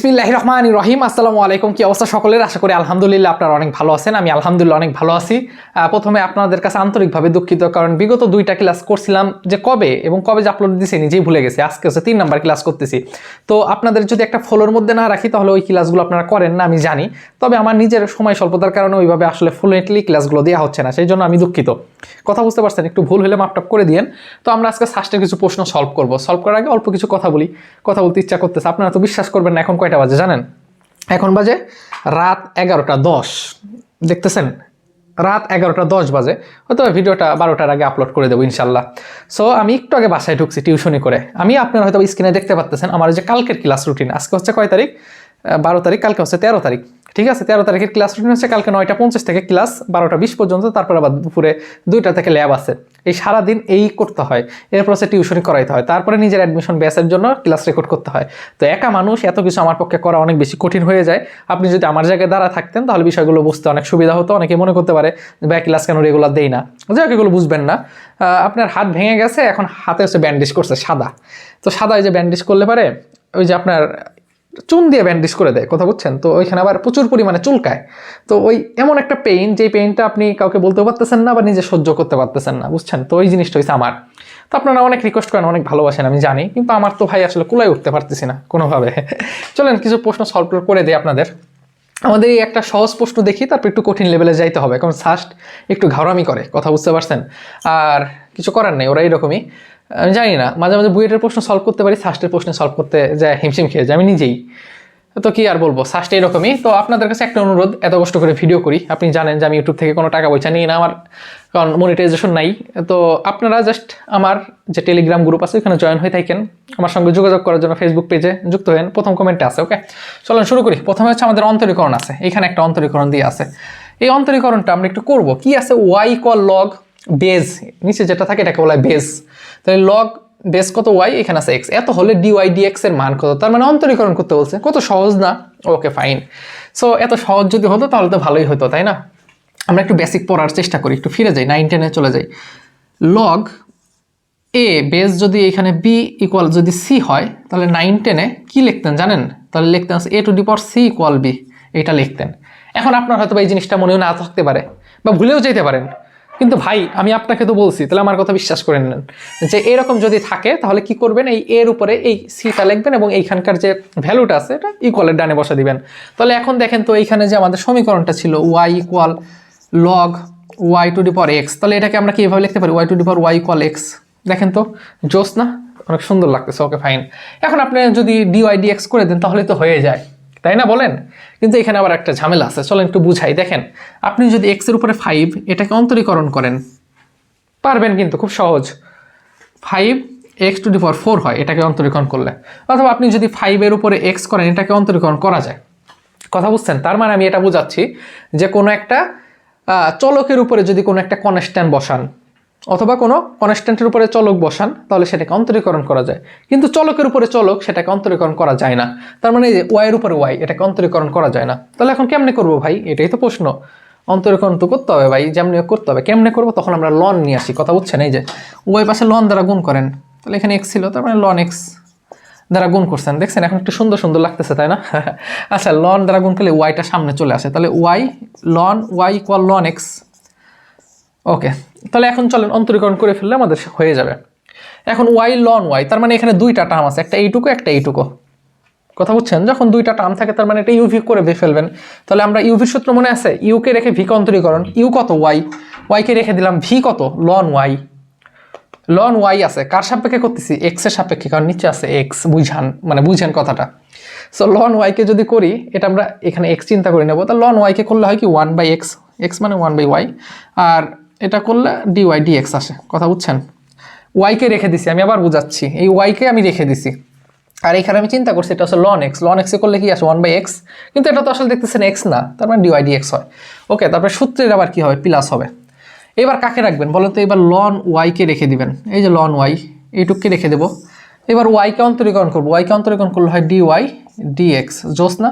বিসমিল্লাহ রহমান রহিম। আসসালামু আলাইকুম। কি অবস্থা সকলের? আশা করি আলহামদুলিল্লাহ আপনারা অনেক ভালো আছেন। আমি আলহামদুলিল্লাহ অনেক ভালো আছি। প্রথমে আপনাদের কাছে আন্তরিকভাবে দুঃখিত, কারণ বিগত দুইটা ক্লাস করছিলাম যে কবে এবং কবে যে আপলোড দিয়েছি নিজেই ভুলে গেছি। আজকে হচ্ছে তিন নাম্বার ক্লাস করতেছি। তো আপনাদের যদি একটা ফলোর মধ্যে না রাখি, তাহলে ওই ক্লাসগুলো আপনারা করেন না, আমি জানি। তবে আমার নিজের সময় স্বল্পতার কারণে ওইভাবে আসলে ফ্লুয়েন্টলি ক্লাসগুলো দেওয়া হচ্ছে না সেই জন্য আমি দুঃখিত। কথা বুঝতে পারছেন? একটু ভুল হলে মাপটাপ করে দিয়েন। তো আমরা আজকে সাস্টের কিছু প্রশ্ন সলভ করব। সলভ করার আগে অল্প কিছু কথা বলি। কথা বলতে ইচ্ছা করতেছে। আপনারা তো বিশ্বাস করবেন না, এখন কয়টা বাজে জানেন? এখন বাজে রাত এগারোটা দশ। দেখতেছেন? রাত এগারোটা দশ বাজে। হয়তো ভিডিওটা বারোটার আগে আপলোড করে দেবো ইনশাল্লাহ। সো আমি একটু আগে বাসায় ঢুকছি টিউশনি করে। আমি আপনার হয়তো স্ক্রিনে দেখতে পাচ্তেছেন আমার যে কালকের ক্লাস রুটিন আজকে হচ্ছে কয় তারিখ? বারো তারিখ, কালকে হচ্ছে তেরো তারিখ। ঠিক আছে? তেরো তারিখের ক্লাস রুটিন হচ্ছে কালকে নয়টা পঞ্চাশ থেকে ক্লাস বারোটা বিশ পর্যন্ত, তারপর আবার দুপুরে দুইটা থেকে ল্যাব আছে। এই সারাদিন এই করতে হয়। এরপর হচ্ছে টিউশনি করাইতে হয়। তারপরে নিজের অ্যাডমিশন ব্যাসের জন্য ক্লাস রেকর্ড করতে হয়। তো একা মানুষ এত কিছু আমার পক্ষে করা অনেক বেশি কঠিন হয়ে যায়। আপনি যদি আমার জায়গায় দাঁড়া থাকতেন, তাহলে বিষয়গুলো বুঝতে অনেক সুবিধা হতো। অনেকে মনে করতে পারে ব্যাক ক্লাস কেন রেগুলার দেই না? যাই হোক, এগুলো বুঝবেন না। আপনার হাত ভেঙে গেছে, এখন হাতে হচ্ছে ব্যান্ডেজ করছে সাদা। তো সাদা এই যে ব্যান্ডেজ করলে পারে, ওই যে আপনার চুন দিয়ে ব্যান্ডেজ করে দেয়, কথা বুঝছেন? তো ওইখানে আবার প্রচুর পরিমাণে চুলকায়। তো ওই এমন একটা পেইন যে পেইনটা আপনি কাউকে বলতেও পারতেছেন না বা নিজে সহ্য করতে পারতেছেন না, বুঝছেন? তো ওই জিনিসটা হচ্ছে আমার। তো আপনারা অনেক রিকোয়েস্ট করেন, অনেক ভালোবাসেন, আমি জানি। কিন্তু আমার তো ভাই আসলে কুলাই উঠতে পারতেছি না, কোনোভাবে। চলেন, কিছু প্রশ্ন সলভ করে দিই আপনাদের। আমাদের এই একটা সহজ প্রশ্ন দেখি, তারপর একটু কঠিন লেভেলে যাইতে হবে। কারণ সাস্ট একটু ঘাওড়ামি করে, কথা বুঝতে পারছেন? আর কিছু করার নেই, ওরা এরকমই। আমি জানি না, মাঝে মাঝে বুয়েটের প্রশ্ন সলভ করতে পারি সাস্টের প্রশ্ন সলভ করতে যায়, হিমশিম খেয়ে যায়, আমি নিজেই। তো কি আর বলব সাস্ট এরকমই। তো আপনাদের কাছে একটা অনুরোধ, এত কষ্ট করে ভিডিও করি। আপনি জানেন যে আমি ইউটিউব থেকে কোনো টাকা পয়সা নিই না, আমার কারণ মনিটাইজেশন নাই। তো আপনারা জাস্ট আমার যে টেলিগ্রাম গ্রুপ আছে, ওখানে জয়েন হয়ে থাকেন। আমার সঙ্গে যোগাযোগ করার জন্য ফেসবুক পেজে যুক্ত হন প্রথম কমেন্টে আছে ওকে চলেন শুরু করি। প্রথমে হচ্ছে আমাদের অন্তরীকরণ আছে। এখানে একটা অন্তরীকরণ দিয়ে আছে। এই অন্তরীকরণটা আমরা একটু করব। কি আছে? ওয়াই কল লগ বেজ নিচে যেটা থাকে এটাকে বলা হয় বেজ তাহলে লগ বেস কত ওয়াই এখানে আছে এক্স এত হলে ডিওয়াই ডিএক্স এর মান কত? তার মানে অন্তরীকরণ করতে বলছে। কত সহজ না? ওকে ফাইন সো এত সহজ যদি হতো, তাহলে তো ভালোই হতো, তাই না? আমরা একটু বেসিক পড়ার চেষ্টা করি, একটু ফিরে যাই নাইন টেনে চলে যাই। লগ এ বেস যদি এখানে বি ইকুয়াল যদি সি হয়, তাহলে নাইন টেনে কী লিখতেন জানেন? তাহলে লিখতেন a to the power c equal b এটা লিখতেন। এখন আপনার হয়তো এই জিনিসটা মনেও না থাকতে পারে, বা ভুলেও যেতে পারেন। কিন্তু ভাই, আমি আপনাকে তো বলছি, তাহলে আমার কথা বিশ্বাস করে নেন। যে এরকম যদি থাকে, তাহলে কি করবেন? এই এর উপরে এই সিটা লিখবেন এবং এইখানকার যে ভ্যালুটা আছে, এটা ইকুয়ালের ডানে বসা দিবেন। তাহলে এখন দেখেন তো এইখানে যে আমাদের সমীকরণটা ছিল y equal log y to the power x তাহলে এটাকে আমরা কীভাবে লিখতে পারি? Y to the power y equal x দেখেন তো, জোস না? অনেক সুন্দর লাগতেছে ওকে ফাইন এখন আপনি যদি ডিওয়াই ডিএক্স করে দেন, তাহলে তো হয়ে যায়। তাই না বলেন? কিন্তু এখানে আবার একটা ঝামেলা আছে। চলেন একটু বুঝাই। দেখেন, আপনি যদি এক্সের উপরে ফাইভ এটাকে অন্তরীকরণ করেন, পারবেন কিন্তু, খুব সহজ। Five x to the power four হয় এটাকে অন্তরীকরণ করলে। অথবা আপনি যদি ফাইভের উপরে এক্স করেন, এটাকে অন্তরীকরণ করা যায়। কথা বুঝছেন? তার মানে আমি এটা বোঝাচ্ছি যে কোনো একটা চলকের উপরে যদি কোনো একটা কনস্ট্যান্ট বসান অথবা কোনো কনস্ট্যান্টের উপরে চলক বসান, তাহলে সেটাকে অন্তরীকরণ করা যায়। কিন্তু চলকের উপরে চলক, সেটাকে অন্তরীকরণ করা যায় না। তার মানে ওয়াইয়ের উপরে ওয়াই এটাকে অন্তরীকরণ করা যায় না। তাহলে এখন কেমনে করব ভাই? এটাই তো প্রশ্ন। অন্তরীকরণ তো করতে হবে ভাই, যেমনি করতে হবে। কেমনে করব? তখন আমরা লন নিয়ে আসি। কথা বুঝছেন? এই যে ওয়াই পাশে লন দ্বারা গুণ করেন। তাহলে এখানে এক্স ছিল, তার মানে লন এক্স দ্বারা গুণ করছেন। দেখছেন? এখন একটু সুন্দর সুন্দর লাগতেছে, তাই না? আচ্ছা লন দ্বারা গুণ করলে ওয়াইটা সামনে চলে আসে। তাহলে y ln y equal ln x okay, তাহলে এখন চলেন অন্তরীকরণ করে ফেললে আমাদের হয়ে যাবে। এখন ওয়াই লন ওয়াই তার মানে এখানে দুইটা টার্ম আছে, একটা এইটুকু একটা এইটুকু। কথা বুঝছেন? যখন দুইটা টার্ম থাকে, তার মানে এটা ইউভি করে ভে ফেলবেন। তাহলে আমরা ইউভির সূত্র মনে আছে? ইউকে রেখে ভিকে অন্তরীকরণ। ইউ কত? ওয়াই ওয়াইকে রেখে দিলাম ভি কত? লন ওয়াই লন ওয়াই আছে। কার সাপেক্ষে করতেছি? এক্সের সাপেক্ষে, কারণ নিচে আছে এক্স বুঝান মানে বুঝেন কথাটা। সো লন ওয়াইকে যদি করি, এটা আমরা এখানে এক্স চিন্তা করে নেব। তা লন ওয়াইকে করলে হয় কি? ওয়ান বাই এক্স এক্স মানে ওয়ান বাই ওয়াই আর এটা করলে ডি ওয়াই ডি এক্স আসে, কথা বুঝছেন? ওয়াইকে রেখে দিছি, আমি আবার বুঝাচ্ছি। এই ওয়াইকে আমি রেখে দিছি। আর এখানে আমি চিন্তা করছি, এটা হচ্ছে লন এক্স লন এক্সে করলে কি আসে? ওয়ান বাই এক্স কিন্তু এটা তো আসলে দেখতেছেন এক্স না, তার মানে ডিওয়াই ডি এক্স হয়। ওকে তারপরে সূত্রের আবার কি হবে? প্লাস হবে। এবার কাকে রাখবেন? বলেন তো এবার লন ওয়াইকে রেখে দিবেন। এই যে লন ওয়াই এইটুককে রেখে দেবো। এবার ওয়াইকে অন্তরীকরণ করব। ওয়াইকে অন্তরীকরণ করলে হয় ডি ওয়াই ডি এক্স জোস না?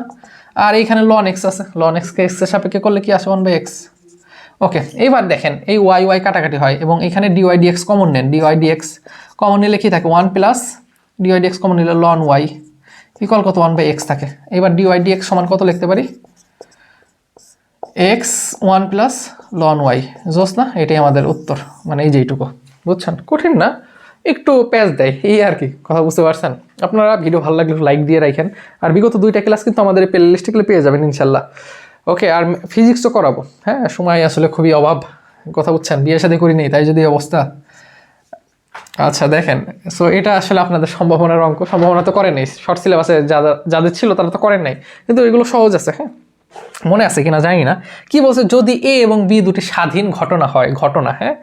আর এইখানে লন এক্স আছে। লন এক্সকে এক্সের সাপেক্ষে করলে কি আসে? ওয়ান বাই এক্স ওকে এইবার দেখেন, এই ওয়াই ওয়াই কাটাকাটি হয় এবং এখানে ডিওয়াই ডিএক্স কমন নেন ডিওয়াই ডিএক্স কমন নিলে কি থাকে? One plus dy dx common নিলে লন ওয়াই ইকুয়াল কত? ওয়ান বাই এক্স থাকে। এবার ডিওয়াই ডি এক্স সমান কত লিখতে পারি? X one plus ln y জোস না? এটাই আমাদের উত্তর মানে এই যেইটুকু। বুঝছেন? কঠিন না? একটু প্যাচ দেয়, এই আর কি, কথা বুঝতে পারছেন? আপনারা ভিডিও ভালো লাগলে লাইক দিয়ে রাখেন। আর বিগত দুইটা ক্লাস কিন্তু আমাদের প্লে লিস্টে পেয়ে যাবেন, ইনশাল্লাহ। ওকে, আর ফিজিক্সও করাবো। হ্যাঁ সময় আসলে খুবই অভাব। কথা বুঝছেন, বিয়ে শাদী করি নেই তাই যদি অবস্থা। আচ্ছা দেখেন সো এটা আসলে আপনাদের সম্ভাবনার অঙ্ক। সম্ভাবনা তো করেন নাই শর্ট সিলেবাসে যারা যাদের ছিল তারা তো করেন নাই কিন্তু এগুলো সহজ আছে হ্যাঁ? মনে আছে কিনা জানি না। কি বলছে, যদি এ এবং বি দুটি স্বাধীন ঘটনা হয়, ঘটনা হ্যাঁ?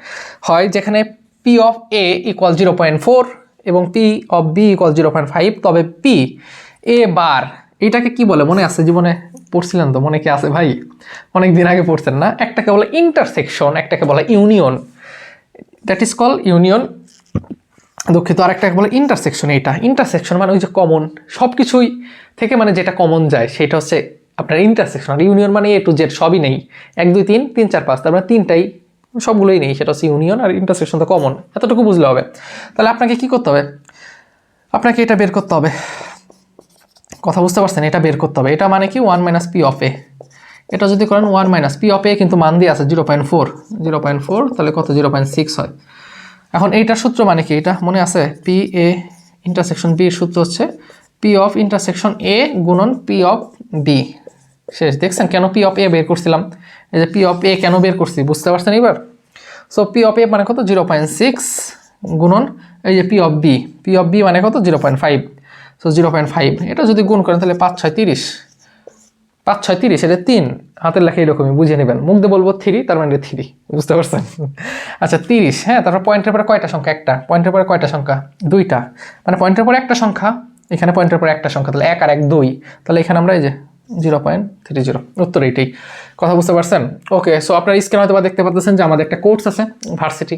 হয় যেখানে P of A equal zero point four এবং P of B equal zero point five তবে পি এ বার এটাকে কি বলে? মনে আছে জীবনে? পড়ছিলেন তো, মনে কি আছে? ভাই অনেক দিন আগে পড়ছেন না? একটাকে বলে ইন্টারসেকশন একটাকে বলে union that is call union দুঃখিত, আরেকটাকে বলে ইন্টারসেকশন এইটা ইন্টারসেকশন মানে ওই যে কমন সব কিছুই থেকে মানে যেটা কমন যায়, সেটা হচ্ছে আপনার ইন্টারসেকশন আর ইউনিয়ন মানে এ টু জেড সবই নেই। এক, দুই, তিন তিন, চার, পাঁচ, তার মানে তিনটাই সবগুলোই নেই, সেটা হচ্ছে ইউনিয়ন আর ইন্টারসেকশন তো কমন এতটুকু বুঝলে হবে। তাহলে আপনাকে কি করতে হবে? আপনাকে এটা বের করতে হবে। কথা বুঝতে পারছেন, এটা বের করতে হবে। এটা মানে কি? One minus P of A এটা যদি করেন one minus P of A কিন্তু মান দিয়ে আছে zero point four zero point four তাহলে কত? জিরো পয়েন্ট সিক্স হয়। এখন এইটার সূত্র মানে কি? এটা মনে আছে? পি এ ইন্টারসেকশন বি সূত্র হচ্ছে পি অফ ইন্টারসেকশন এ গুণন পি অফ বি শেষ। দেখছেন কেন পি অফ এ বের করছিলাম? এই যে পি অফ এ কেন বের করছি? বুঝতে পারছেন এবার সো পি অফ এ মানে কত? জিরো পয়েন্ট সিক্স গুণন এই যে P of B P of B মানে কত? Zero point five so zero point five এটা যদি গুণ করেন তাহলে পাঁচ ছয় তিরিশ। পাঁচ ছয় তিরিশ, এটা তিন। হাতের লেখা এরকমই, বুঝে নেবেন। মুখ দিয়ে বলব থ্রি তার মানে থ্রি বুঝতে পারছেন? আচ্ছা তিরিশ। হ্যাঁ তারপর পয়েন্টের পরে কয়টা সংখ্যা? একটা। পয়েন্টের পরে কয়টা সংখ্যা? দুইটা। মানে পয়েন্টের পরে একটা সংখ্যা, এখানে পয়েন্টের পরে একটা সংখ্যা। তাহলে এক আর এক দুই। তাহলে এখানে আমরা এই যে জিরো পয়েন্ট থ্রি জিরো উত্তর এইটাই। কথা বুঝতে পারছেন? ওকে সো আপনার স্ক্রিন হয়তো দেখতে পাচ্ছেন যে আমাদের একটা কোর্স আছে ভার্সিটি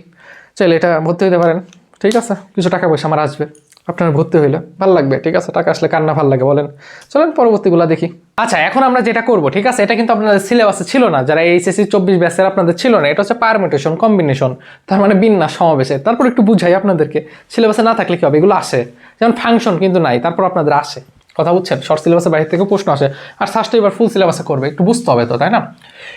চলে এটা ভর্তি হতে পারেন। ঠিক আছে? কিছু টাকা পয়সা আমার আসবে। আপনার ভর্তি হইলে। ভালো লাগবে, ঠিক আছে? টাকা আসলে কান্না ভালো লাগে বলেন। চলেন পরবর্তীগুলো দেখি। আচ্ছা এখন আমরা যেটা করব, ঠিক আছে? এটা কিন্তু আপনাদের সিলেবাসে ছিল না। যারা এইচএসসি চব্বিশ ব্যাচের আপনাদের ছিল না, এটা হচ্ছে পারমিটেশন কম্বিনেশন তার মানে বিন্যাস সমাবেশে। তারপর একটু বুঝাই আপনাদেরকে। সিলেবাসে না থাকলে কি হবে? এগুলো আসে। যেমন ফাংশন কিন্তু নাই, তারপর আপনাদের আসে। কথা বুঝছেন? শর্ট সিলেবাসের বাইরে থেকে প্রশ্ন আসে। আর সার্চটা এবার ফুল সিলেবাসে করবে। একটু বুঝতে হবে তো, তাই না?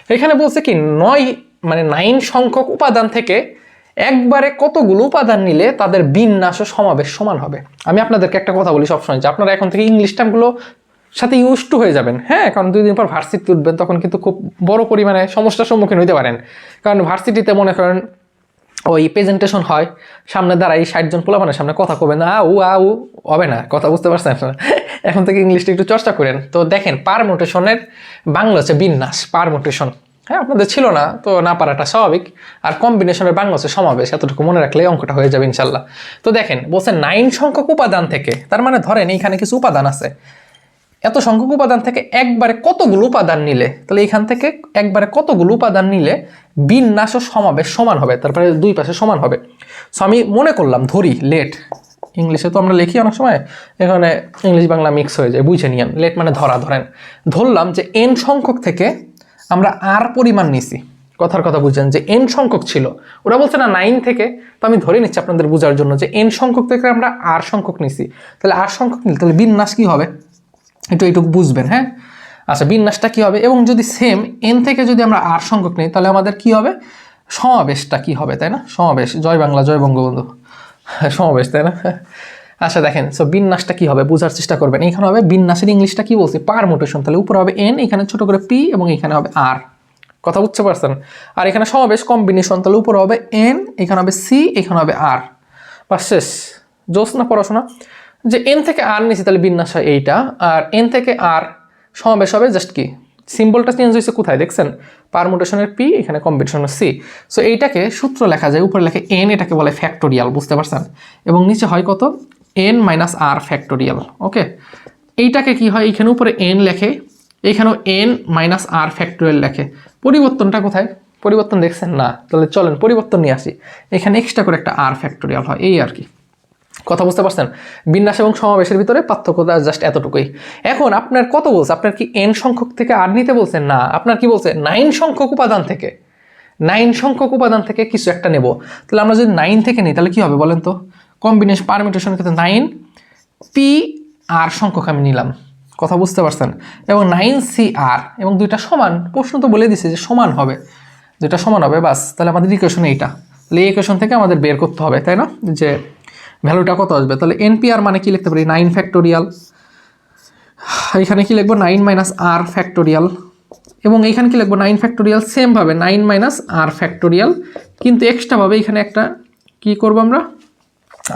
এখানে বলছে কি, নয় মানে নাইন সংখ্যক উপাদান থেকে একবারে কতগুলো উপাদান নিলে তাদের বিন্যাস ও সমাবেশ সমান হবে? আমি আপনাদেরকে একটা কথা বলি সবসময় যে আপনারা এখন থেকে ইংলিশ টার্মগুলো সাথে ইউজ টু হয়ে যাবেন। হ্যাঁ কারণ দুই দিন পর ভার্সিটি উঠবেন, তখন কিন্তু খুব বড় পরিমাণে সমস্যার সম্মুখীন হইতে পারেন। কারণ ভার্সিটিতে মনে করেন ওই প্রেজেন্টেশন হয়, সামনে দাঁড়াই ষাটজন পোলা মানে সামনে কথা কবে না আ, উ আ, উ, হবে না, কথা বুঝতে পারছেন এখন থেকে ইংলিশটা একটু চর্চা করেন। তো দেখেন পারমোটেশনের বাংলা হচ্ছে বিন্যাস পারমোটেশন হ্যাঁ আপনাদের ছিল না, তো না পারাটা স্বাভাবিক। আর কম্বিনেশনের বাংলা সমাবেশ, এতটুকু মনে রাখলে অঙ্কটা হয়ে যাবে ইনশাল্লাহ। তো দেখেন, বলছে নাইন সংখ্যক উপাদান থেকে, তার মানে ধরেন এইখানে কিছু উপাদান আছে। এত সংখ্যক উপাদান থেকে একবারে কতগুলো উপাদান নিলে? তাহলে এখান থেকে একবারে কতগুলো উপাদান নিলে বিন্যাস ও সমাবেশ সমান হবে? তারপরে দুই পাশে সমান হবে। সো আমি মনে করলাম, ধরি লেট ইংলিশে তো আমরা লিখি অনেক সময়, এখানে ইংলিশ বাংলা মিক্স হয়ে যায়, বুঝে নিয়েন। লেট মানে ধরা, ধরেন। ধরলাম যে এন সংখ্যক থেকে আমরা আর পরিমাণ নিছি। কথার কথা বুঝছেন যে এন সংখ্যক ছিল। ওরা বলছে, না নাইন থেকে তো আমি ধরে নিচ্ছি আপনাদের বোঝার জন্য যে এন সংখ্যক থেকে আমরা আর সংখ্যক নিছি। তাহলে আর সংখ্যক নিলে তাহলে বিন্যাস কী হবে? একটু এইটুকু বুঝবেন হ্যাঁ? আচ্ছা বিন্যাসটা কী হবে? এবং যদি সেম এন থেকে যদি আমরা আর সংখ্যক নিই, তাহলে আমাদের কি হবে? সমাবেশটা কি হবে, তাই না? সমাবেশ, জয় বাংলা, জয় বঙ্গবন্ধু। সমাবেশ, তাই না? আচ্ছা দেখেন সো বিন্যাসটা কি হবে? বোঝার চেষ্টা করবেন। এখানে হবে বিন্যাসের ইংলিশটা কি বলছি? পারমোটেশন তাহলে উপরে হবে এন এখানে ছোট করে পি এবং এখানে হবে আর কথা বুঝতে পারছেন? আর এখানে সমাবেশ কম্বিনেশন তাহলে উপরে হবে এন এখানে হবে সি এখানে হবে আর বা শেষ। জোস না পড়াশোনা? যে এন থেকে আর নিছি তাহলে বিন্যাস হয় এইটা। আর এন থেকে আর সমাবেশ হবে জাস্ট কি? সিম্বলটা চেঞ্জ হয়েছে কোথায়? দেখছেন? পারমুটেশনের পি এখানে কম্পিটিশনের সি সো এইটাকে সূত্র লেখা যায়, উপরে লেখে এন এটাকে বলে ফ্যাক্টোরিয়াল বুঝতে পারছেন? এবং নিচে হয় কত? N minus r factorial okay এইটাকে কি হয়? এখানে উপরে এন লেখে এখানেও এন মাইনাস আর ফ্যাক্টোরিয়াল লেখে। পরিবর্তনটা কোথায়? পরিবর্তন দেখছেন না? তাহলে চলেন, পরিবর্তন নিয়ে আসি। এখানে এক্সট্রা করে একটা আর ফ্যাক্টোরিয়াল হয়, এই আর কি। কথা বুঝতে পারছেন? বিন্যাস এবং সমাবেশের ভিতরে পার্থক্যতা জাস্ট এতটুকুই। এখন আপনার কত বলছে? আপনার কি এন সংখ্যক থেকে আর নিতে বলছেন? না, আপনার কি বলছে? নাইন সংখ্যক উপাদান থেকে। নাইন সংখ্যক উপাদান থেকে কিছু একটা নেব। তাহলে আমরা যদি নাইন থেকে নিই, তাহলে কি হবে বলেন তো? কম্বিনেশন পারমিটেশনের ক্ষেত্রে নাইন পি আর সংখ্যক আমি নিলাম। কথা বুঝতে পারছেন? এবং নাইন সি আর এবং দুইটা সমান, প্রশ্ন তো বলে দিছে যে সমান হবে। দুইটা সমান হবে, বাস। তাহলে আমাদের ইকুয়েশন এইটা। তাহলে এই ইকুয়েশন থেকে আমাদের বের করতে হবে, তাই না? যে ভ্যালুটা কত আসবে? তাহলে এনপিআর মানে কি লিখতে পারি? নাইন ফ্যাক্টোরিয়াল এখানে কি লিখব? নাইন মাইনাস আর ফ্যাক্টোরিয়াল এবং এইখানে কি লিখব? নাইন ফ্যাক্টোরিয়াল সেমভাবে নাইন মাইনাস আর ফ্যাক্টোরিয়াল কিন্তু এক্সট্রাভাবে এখানে একটা কি করব আমরা?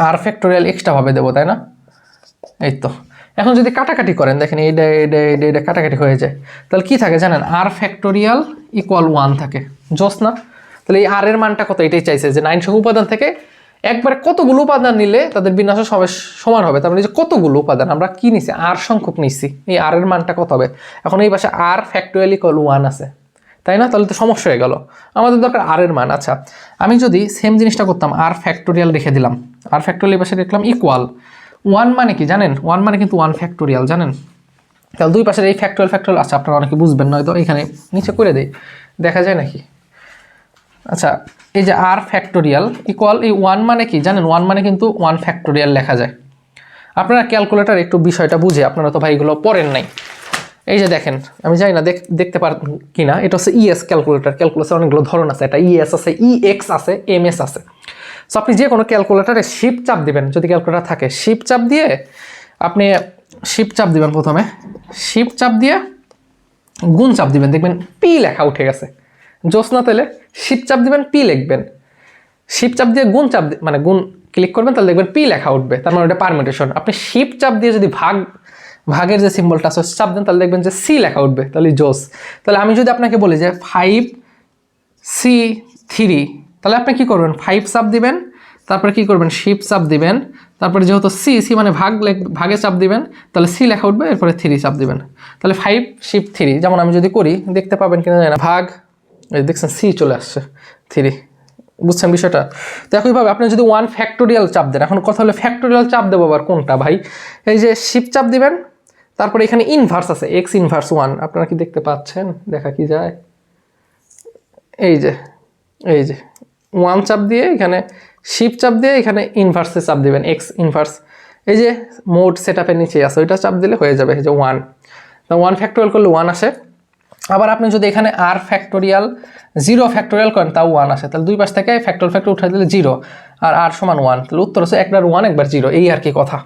আর ফ্যাক্টোরিয়াল এক্সট্রাভাবে দেবো, তাই না? এই তো। এখন যদি কাটাকাটি করেন, দেখেন এইটা এইটা এইটা এইটা কাটাকাটি হয়ে যায়, তাহলে কি থাকে জানেন? আর ফ্যাক্টোরিয়াল ইকুয়াল ওয়ান থাকে। জোস না? তাহলে এই আর এর মানটা কত? এটাই চাইছে যে নাইন সংখ্যক উপাদান থেকে একবারে কতগুলো উপাদান নিলে তাদের বিন্যাস সবে সমান হবে? তার মানে যে কতগুলো উপাদান, আমরা কি নিছি? আর সংখ্যক নিছি। এই আর এর মানটা কত হবে? এখন এই পাশে আর ফ্যাক্টোরিয়াল ইকুয়াল ওয়ান আছে। তাই না? তাহলে তো সমস্যা হয়ে গেল। আমাদের দরকার আর এর মান। আচ্ছা আমি যদি সেম জিনিসটা করতাম আর ফ্যাক্টোরিয়াল রেখে দিলাম। আর ফ্যাক্টোরিয়াল পাশে দেখলাম ইকুয়াল ওয়ান মানে কি জানেন? ওয়ান মানে কিন্তু ওয়ান ফ্যাক্টোরিয়াল জানেন? তাহলে দুই পাশের এই ফ্যাক্টোরিয়াল ফ্যাক্টোরিয়াল আছে আপনারা অনেকে বুঝবেন, নয়তো এখানে নিচে করে দেই। দেখা যায় নাকি? আচ্ছা এই যে আর ফ্যাক্টোরিয়াল ইকুয়াল এই ওয়ান মানে কি? জানেন ওয়ান মানে কিন্তু ওয়ান ফ্যাক্টোরিয়াল লেখা যায়। আপনারা ক্যালকুলেটার একটু বিষয়টা বুঝে, আপনারা তো ভাই এগুলো পড়েন নাই। এই যে দেখেন, আমি জানি না দেখ, দেখতে পার, কিনা, এটা হচ্ছে ইএস ক্যালকুলেটার ক্যালকুলেটার অনেকগুলো ধরন আছে, এটা ইএস আছে ইএক্স আছে এমএস আছে। সো আপনি যে কোনো ক্যালকুলেটারে শিপ চাপ দিবেন, যদি ক্যালকুলেটার থাকে শিপ চাপ দিয়ে আপনি শিপ চাপ দিবেন প্রথমে শিপ চাপ দিয়ে গুণ চাপ দিবেন, দেখবেন পি লেখা উঠে গেছে। জোসনা তেলে শিপ চাপ দিবেন পি লিখবেন। শিপ চাপ দিয়ে গুণ চাপ মানে গুণ ক্লিক করবেন, তাহলে দেখবেন পি লেখা উঠবে, তার মানে ওটা পারমিটেশন আপনি শিপ চাপ দিয়ে যদি ভাগ ভাগের যে সিম্বলটা আছে, চাপ দেন, তাহলে দেখবেন যে সি লেখা উঠবে। তাহলে জোস তাহলে আমি যদি আপনাকে বলি যে ফাইভ সি থ্রি তাহলে আপনি কী করবেন? ফাইভ চাপ দিবেন, তারপরে কি করবেন? শিপ চাপ দিবেন, তারপরে যেহেতু সি সি মানে ভাগ ভাগে চাপ দিবেন, তাহলে সি লেখা উঠবে, এরপরে থ্রি চাপ দিবেন। তাহলে ফাইভ শিপ থ্রি যেমন আমি যদি করি, দেখতে পাবেন কিনা জানি না, ভাগ দেখছেন সি চলে আসছে থ্রি বুঝছেন বিষয়টা? তো একইভাবে আপনি যদি ওয়ান ফ্যাক্টোরিয়াল চাপ দেন, এখন কথা হলো ফ্যাক্টোরিয়াল চাপ দেবো আবার কোনটা ভাই? এই যে শিপ চাপ দিবেন তারপরে এখানে ইনভার্স আছে এক্স ইনভার্স ওয়ান আপনারা কি দেখতে পাচ্ছেন? দেখা কি যায়? এই যে এই যে ওয়ান চাপ দিয়ে এখানে শিপ চাপ দিয়ে এখানে ইনভার্সে চাপ দেবেন এক্স ইনভার্স এই যে মোড সেট আপের নিচে আছে, ওইটা চাপ দিলে হয়ে যাবে, এই যে ওয়ান তা ওয়ান ফ্যাক্টোরিয়াল করলে ওয়ান আসে। আবার আপনি যদি এখানে আর ফ্যাক্টোরিয়াল জিরো ফ্যাক্টোরিয়াল করেন, তাও ওয়ান আসে। তাহলে দুই পাশ থেকে ফ্যাক্টর ফ্যাক্টর উঠে দিলে জিরো আর আর সমান ওয়ান তাহলে উত্তর হচ্ছে একবার ওয়ান একবার জিরো এই আর কি কথা।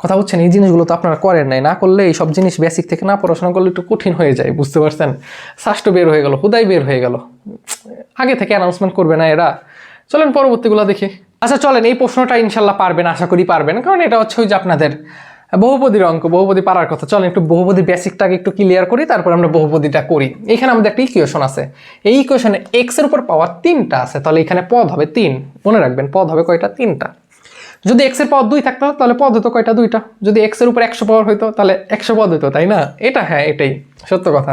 কথা হচ্ছেন এই জিনিসগুলো তো আপনারা করেন নাই। না করলে এই সব জিনিস বেসিক থেকে না পড়াশোনা করলে একটু কঠিন হয়ে যায়, বুঝতে পারছেন? ষষ্ঠ বের হয়ে গেল হুদাই বের হয়ে গেল। আগে থেকে অ্যানাউন্সমেন্ট করবে না এরা। চলেন পরবর্তীগুলো দেখি। আচ্ছা চলেন, এই প্রশ্নটা ইনশাল্লাহ পারবেন, আশা করি পারবেন। কারণ এটা হচ্ছে ওই যে আপনাদের বহুপদীর অঙ্ক, বহুপদী পারার কথা। চলেন, একটু বহুপদী বেসিকটাকে একটু ক্লিয়ার করি, তারপর আমরা বহুপদীটা করি। এখানে আমাদের একটা ইকুয়েশন আছে। এই ইকুয়েশনে এক্সের উপর পাওয়ার তিনটা আছে, তাহলে এখানে পদ হবে তিন। মনে রাখবেন, পদ হবে কয়টা? তিনটা। যদি এক্সের পাওয়ার দুই থাকতো, তাহলে পদ হতো কয়টা? দুইটা। যদি এক্সের উপর একশো পাওয়ার হইতো, তাহলে একশো পদ হতো তাই না? এটা হ্যাঁ এটাই। সত্য কথা।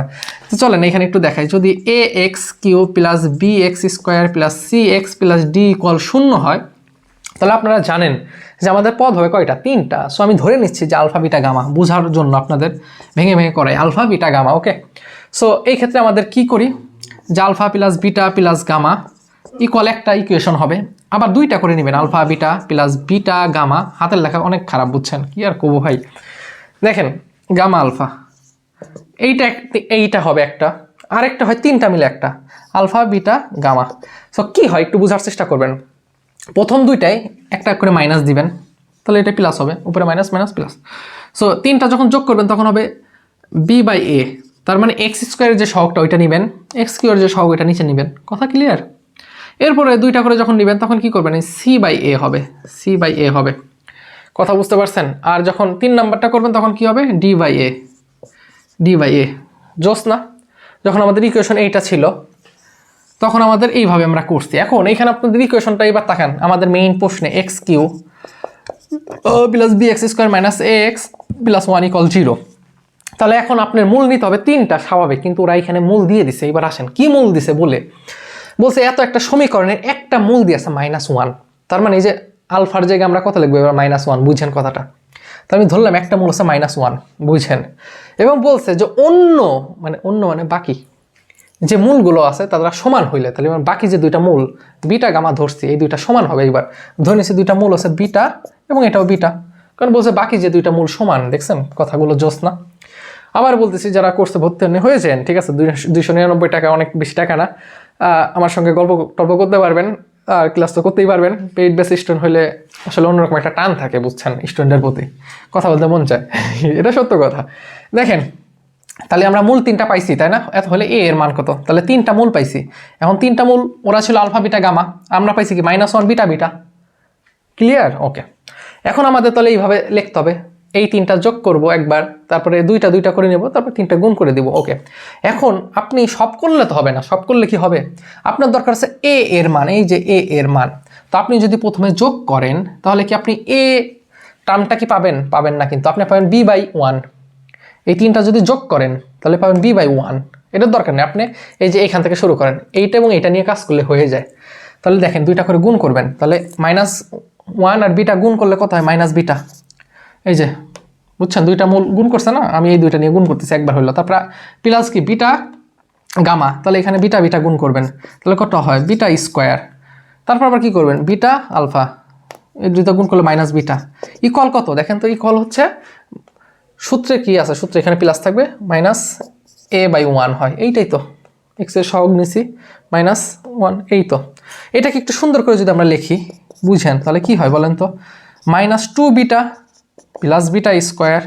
তো চলেন, এখানে একটু দেখাই। যদি a x cube plus b x square plus c x plus d equal শূন্য হয়, তাহলে আপনারা জানেন যে আমাদের পদ হবে কয়টা? তিনটা। সো আমি ধরে নিচ্ছি যে আলফা বিটা গামা বোঝার জন্য আপনাদের ভেঙে ভেঙে করে। Alpha beta gamma okay so এই ক্ষেত্রে আমাদের কি করি? যে alpha plus beta plus gamma equal একটা ইকুয়েশন হবে। আবার দুইটা করে নেবেন, alpha, beta, plus beta, gamma. হাতের লেখা অনেক খারাপ, বুঝছেন? কি আর কবো ভাই? দেখেন, গামা, আলফা। এইটা এইটা হবে একটা। আরেকটা হয় তিনটা মিলে একটা। Alpha, beta, gamma. সো কি হয়? একটু বোঝার চেষ্টা করবেন। প্রথম দুইটাই একটা করে মাইনাস দিবেন। তাহলে এটা প্লাস হবে। উপরে মাইনাস মাইনাস প্লাস সো তিনটা যখন যোগ করবেন, তখন হবে বি বাই এ তার মানে এক্স স্কোয়ারের যে সহগটা, ওইটা নেবেন। এক্স কিউর যে সহগ, ওইটা নিচে নেবেন। কথা ক্লিয়ার এরপরে দুইটা করে যখন নেবেন, তখন কি করবেন? সি বাই এ হবে। সি বাই এ হবে। কথা বুঝতে পারছেন? আর যখন তিন নাম্বারটা করবেন, তখন কি হবে? D by a d by a জোস না? যখন আমাদের ইকুয়েশন এইটা ছিল, তখন আমাদের এইভাবে আমরা করছি। এখন এইখানে আপনাদের ইকুয়েশনটা এবার তাকান। আমাদের মেইন প্রশ্নে x cube plus b x square minus a x plus one equal zero তাহলে এখন আপনার মূল নিতে হবে তিনটা স্বাভাবিক, কিন্তু ওরা এখানে মূল দিয়ে দিছে। এবার আসেন, কি মূল দিছে বলে? বলছে, এত একটা সমীকরণের একটা মূল দিয়েছে মাইনাস ওয়ান তার মানে এই যে আলফার জায়গায় আমরা কত লিখব? এবার মাইনাস ওয়ান বুঝছেন কথাটা। তো আমি ধরলাম একটা মূল আছে মাইনাস ওয়ান বুঝছেন এবং বলছে যে অন্য মানে অন্য মানে বাকি, যে মূলগুলো আছে তারা সমান হইলে, তাহলে এবার বাকি যে দুইটা মূল, বিটা গামা ধরছি, এই দুইটা সমান হবে এবার ধরে নিচ্ছি দুইটা মূল আছে বিটা এবং এটাও বিটা। কারণ বলছে বাকি যে দুইটা মূল সমান, দেখছেন? কথাগুলো জোস না। আবার বলতেছি, যারা কোর্সে ভর্তি হয়েছেন, ঠিক আছে? দুইশো নিরানব্বই টাকা, অনেক বেশি টাকা না। আমার সঙ্গে গল্প টল্প করতে পারবেন, আর ক্লাস তো করতেই পারবেন। পেইড বেস স্টুডেন্ট হলে আসলে অন্যরকম একটা টান থাকে, বুঝছেন স্টুডেন্টের প্রতি। কথা বলতে মন চায়। এটা সত্য কথা। দেখেন, তাহলে আমরা মূল তিনটা পাইছি, তাই না? এত হলে এ এর মান কত? তাহলে তিনটা মূল পাইছি। এখন তিনটা মূল, ওরা ছিল আলফা বিটা গামা আমরা পাইছি কি? Minus one beta beta clear okay এখন আমাদের তাহলে এইভাবে লিখতে হবে। এই তিনটা যোগ করব একবার, তারপরে দুইটা দুইটা করে নেব, তারপর তিনটা গুণ করে দিব ওকে এখন আপনি সব করলে তো হবে না, সব করলে কি হবে? আপনার দরকার আছে এ এর মান, এই যে এ এর মান। তো আপনি যদি প্রথমে যোগ করেন, তাহলে কি আপনি এ টার্মটা কি পাবেন? পাবেন না কিন্তু, আপনি পাবেন বি বাই ওয়ান এই তিনটা যদি যোগ করেন, তাহলে পাবেন বি বাই ওয়ান এটার দরকার নেই, আপনি এই যে এইখান থেকে শুরু করেন, এইটা এবং এইটা নিয়ে কাজ করলে হয়ে যায়। তাহলে দেখেন, দুইটা করে গুণ করবেন, তাহলে মাইনাস ওয়ান আর বিটা গুণ করলে কত হয়? মাইনাস বিটা এই যে বুঝছেন? দুইটা মূল গুণ করছে না? আমি এই দুইটা নিয়ে গুণ করতেছি, একবার হইল। তারপর প্লাস কি? Beta gamma. তাহলে এখানে বিটা বিটা গুণ করবেন। তাহলে কত হয়? Beta square. তারপর আবার কি করবেন? Beta alpha. এই দুইটা গুণ করলে মাইনাস বিটা। ইকল কত? দেখেন তো ইকল হচ্ছে সূত্রে কি আছে? সূত্রে এখানে প্লাস থাকবে, মাইনাস এ বাই ওয়ান হয়। এইটাই তো। এক্সের সহগ নিছি, মাইনাস ওয়ান, এই তো। এটাকে একটু সুন্দর করে যদি আমরা লিখি, বুঝেন, তাহলে কি হয় বলেন তো? Minus two beta plus beta square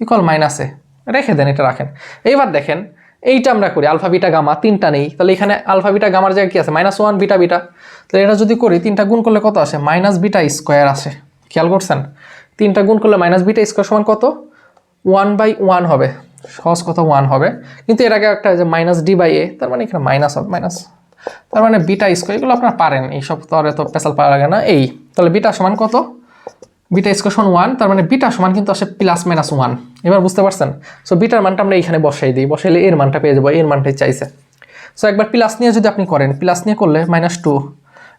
equal minus a. রেখে দেন, এটা রাখেন। এইবার দেখেন, এইটা আমরা করি, আলফা, বিটা, গামা, তিনটা নেই। তাহলে এখানে আলফা, বিটা, গামার জায়গায় কি আছে? Minus one, beta beta. তাহলে এটা যদি করি, তিনটা গুণ করলে কত আসে? মাইনাস বিটা স্কোয়ার আসে। খেয়াল করছেন? তিনটা গুণ করলে মাইনাস বিটা স্কোয়ার সমান কত? ওয়ান বাই ওয়ান হবে। সহজ কথা, ওয়ান হবে। কিন্তু এর আগে একটা যে মাইনাস ডি বাই এ, তার মানে এখানে মাইনাস হবে, মাইনাস। তার মানে বিটা স্কোয়ার, এগুলো আপনারা পারেন। এইসব তো আর এত পেশাল পাওয়া লাগে না। এই, তাহলে বিটা সমান কত? বিটা স্কোয়ার সমান ওয়ান, তার মানে বিটা সমান কিন্তু আসে প্লাস মাইনাস ওয়ান এবার বুঝতে পারছেন? সো বিটার মানটা আমরা এখানে বসাই দিই, বসাইলে এর মানটা পেয়ে যাব, এর মানটাই চাইছে। সো একবার প্লাস নিয়ে যদি আপনি করেন প্লাস নিয়ে করলে মাইনাস টু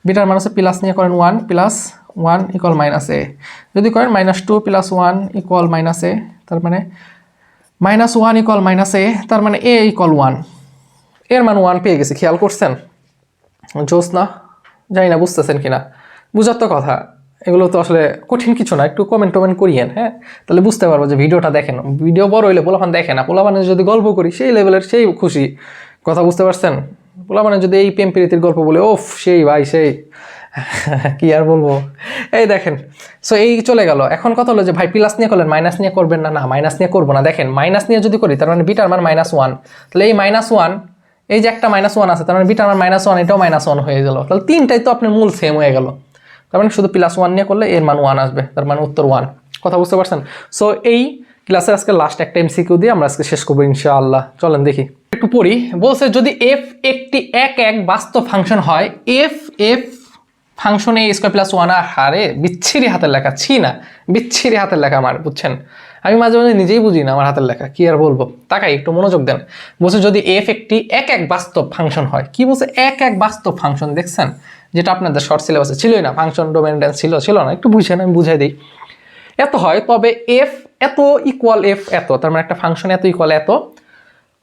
বিটার মান হচ্ছে প্লাস নিয়ে করেন one plus one equal minus a যদি করেন minus two plus one equal minus a তার মানে minus one equal minus a তার মানে এ ইকুয়াল ওয়ানের মান ওয়ান পেয়ে গেছি, খেয়াল করছেন? জোস না? জানি না, বুঝতেছেন কিনা? বুঝার তো কথা। এগুলো তো আসলে কঠিন কিছু না, একটু কমেন্ট টমেন্ট করিয়েন হ্যাঁ? তাহলে বুঝতে পারব যে ভিডিওটা দেখেন, ভিডিও বড় হইলে পোলাপান দেখে না, পোলাপানে যদি গল্প করি, সেই লেভেলের সেই খুশি, কথা বুঝতে পারছেন? পোলাপানে যদি এই প্রেম প্রীতির গল্প বলে, ওফ, সেই ভাই, সেই। কি আর বলব? এই দেখেন সো এই চলে গেল। এখন কথা হলো যে ভাই প্লাস নিয়ে করলেন মাইনাস নিয়ে করবেন না না মাইনাস নিয়ে করব না। দেখেন মাইনাস নিয়ে যদি করি, তার মানে বিটার মান মাইনাস ওয়ান তাহলে এই মাইনাস ওয়ান এই যে একটা মাইনাস ওয়ান আছে, তার মানে বিটার মান মাইনাস ওয়ান এটাও মাইনাস ওয়ান হয়ে গেল। তাহলে তিনটাই তো আপনার মূল সেম হয়ে গেল। তার মানে শুধু প্লাস ওয়ান নিয়ে করলে এর মান ওয়ান আসবে, তার মানে উত্তর ওয়ান কথা বুঝতে পারছেন? সো এই ক্লাসের আজকে লাস্ট একটা এমসিকিউ দিয়ে আমরা আজকে শেষ করব ইনশাআল্লাহ। চলেন দেখি। একটু পড়ি। বলছে, যদি এফ একটি এক এক বাস্তব ফাংশন হয় f f function square plus one আর হারে বিচ্ছিরি হাতের লেখা, ছি না, বিচ্ছিরি হাতের লেখা আমার, বুঝছেন? আমি মাঝে মাঝে নিজেই বুঝি না আমার হাতের লেখা, কি আর বলব? তাকাই, একটু মনোযোগ দেন। বলছে, যদি এফ একটি এক এক বাস্তব ফাংশন হয়, কি বলছে? এক এক বাস্তব ফাংশন দেখছেন? যেটা আপনাদের শর্ট সিলেবাসে ছিলই না ফাংশন ডোমেন ড্যান্স ছিল ছিল না। একটু বুঝেন আমি বুঝাই দিই। এত হয়, তবে এফ এত ইকুয়াল এফ এত, তার মানে একটা ফাংশন এত ইকুয়াল এত,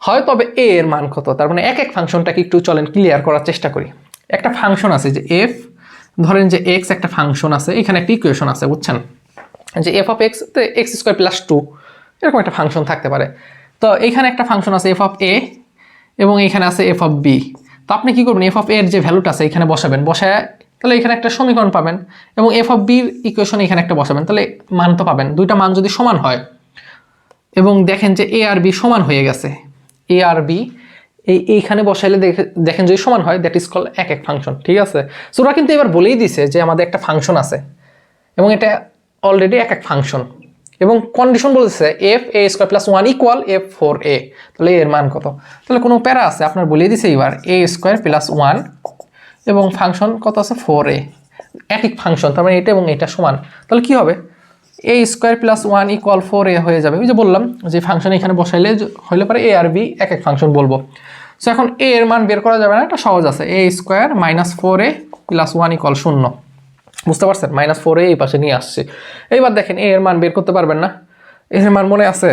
হয় তবে এ এর মান কত, তার মানে এক এক ফাংশনটাকে একটু চলেন ক্লিয়ার করার চেষ্টা করি। একটা ফাংশন আছে যে এফ ধরেন যে এক্স একটা ফাংশন আছে, এখানে একটা ইকুয়েশন আছে, বুঝছেন? যে f of x x square plus two এরকম একটা ফাংশন থাকতে পারে। তো এখানে একটা ফাংশন আছে এফ অফ এ এবং এখানে আছে এফ অফ বি তো আপনি কি করবেন? এফ অফ এর যে ভ্যালুটা আছে, এখানে বসাবেন। বসায় তাহলে এখানে একটা সমীকরণ পাবেন এবং এফ অফ বির ইকুয়েশন এখানে একটা বসাবেন। তাহলে মান তো পাবেন। দুইটা মান যদি সমান হয় এবং দেখেন যে এ আর বি সমান হয়ে গেছে। এ আর বি এই এইখানে বসাইলে দেখে- দেখেন যদি সমান হয় দ্যাট ইজ কল এক এক ফাংশন ঠিক আছে? সো ওরা কিন্তু এবার বলেই দিছে যে আমাদের একটা ফাংশন আছে এবং এটা অলরেডি এক এক ফাংশন এবং কন্ডিশন বলছে f a square plus one equal f four a তাহলে এর মান কত? তাহলে কোনো প্যারা আছে, আপনার বলিয়ে দিছে এবার এ স্কোয়ার প্লাস ওয়ান এবং ফাংশন কত আছে? ফোর এ এক এক ফাংশন তার মানে এটা এবং এটা সমান। তাহলে কি হবে? A square plus one equal four a হয়ে যাবে। ওই যে বললাম যে ফাংশন এখানে বসাইলে হইলে পারে এ আর বি এক এক ফাংশন বলব। সো এখন এ এর মান বের করা যাবে না, এটা সহজ আছে। A square minus four a plus one equal শূন্য। বুঝতে পারছেন? মাইনাস ফোর এই পাশে নিয়ে আসছে। এইবার দেখেন এর মান বের করতে পারবেন না। এর মান মনে আছে?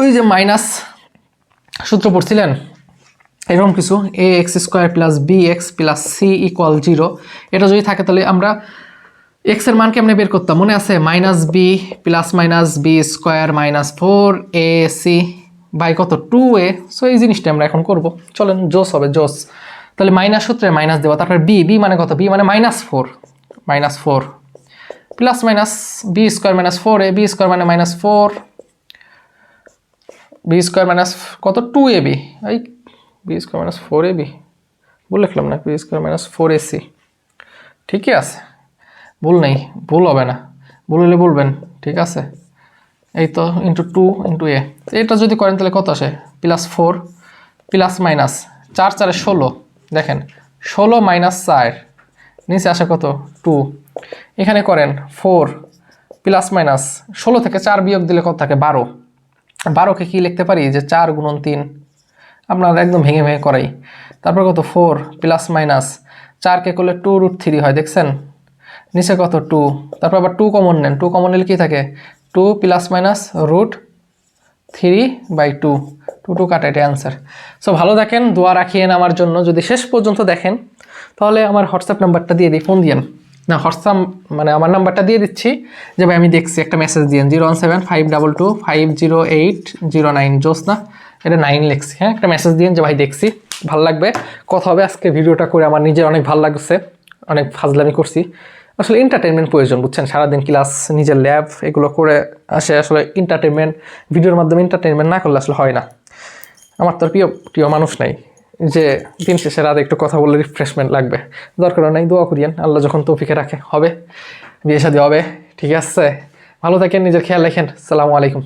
ওই যে মাইনাস সূত্র পড়ছিলেন? এরকম কিছু। A x square plus b x plus c equal zero এটা যদি থাকে তাহলে আমরা এক্সের মান কেমনে বের করতাম? মনে আছে? Minus b plus minus b square minus four a c by কত? টু এ সো এই জিনিসটা আমরা এখন করব। চলেন, জোস হবে, জোস। তাহলে মাইনাস সূত্রে মাইনাস দেওয়া তারপর বি বি মানে কত? বি মানে minus four minus four plus minus b square minus four a b square মানে minus four b square minus কত? টু এ বি এই b square minus four a b ভুল লিখলাম না b square minus four a c ঠিকই আছে। ভুল নেই, ভুল হবে না। ভুল হলে বলবেন, ঠিক আছে? এই তো ইন্টু টু ইন্টু এ এটা যদি করেন তাহলে কত আসে? প্লাস ফোর প্লাস মাইনাস চার চারে ষোলো। দেখেন, ষোলো মাইনাস চার। নিচে আসে কত? টু এখানে করেন ফোর প্লাস মাইনাস ষোলো থেকে চার বিয়োগ দিলে কত থাকে? বারো। বারোকে কি লিখতে পারি? যে চার গুণন তিন। আপনার একদম ভেঙে ভেঙে করাই। তারপর কত? ফোর প্লাস মাইনাস চারকে করলে টু রুট থ্রি হয়, দেখছেন? নিচে কত? টু তারপর আবার টু কমন নেন। টু কমন নিলে কী থাকে? Two plus minus root three by two two two কাটা এটা অ্যান্সার সো ভালো দেখেন, দোয়া রাখিয়েন আমার জন্য। যদি শেষ পর্যন্ত দেখেন তাহলে আমার হোয়াটসঅ্যাপ নাম্বারটা দিয়ে দিই, ফোন দিয়েন। না, হোয়াটসঅ্যাপ মানে আমার নাম্বারটা দিয়ে দিচ্ছি যে ভাই আমি দেখছি, একটা মেসেজ দিয়েন। Zero one seven five double two five zero eight zero nine জোস না এটা নাইন লিখছি হ্যাঁ? একটা মেসেজ দিয়েন যে ভাই দেখছি, ভালো লাগবে। কথা হবে, আজকে ভিডিওটা করে আমার নিজের অনেক ভালো লাগছে, অনেক ফাজলামি করছি। আসলে এন্টারটেনমেন্ট প্রয়োজন, বুঝছেন? সারাদিন ক্লাস নিজের ল্যাব এগুলো করে আসে আসলে এন্টারটেনমেন্ট ভিডিওর মাধ্যমে এন্টারটেনমেন্ট না করলে আসলে হয় না। আমার তো প্রিয় প্রিয় মানুষ নাই। যে দিন শেষে রাতে একটু কথা বললে রিফ্রেশমেন্ট লাগবে। দরকার নাই, দোয়া করিয়েন আল্লাহ যখন তৌফিকে রাখে, হবে। বিয়ে শাদী হবে, ঠিক আছে? ভালো থাকেন, নিজের খেয়াল রাখেন। সালামু আলাইকুম।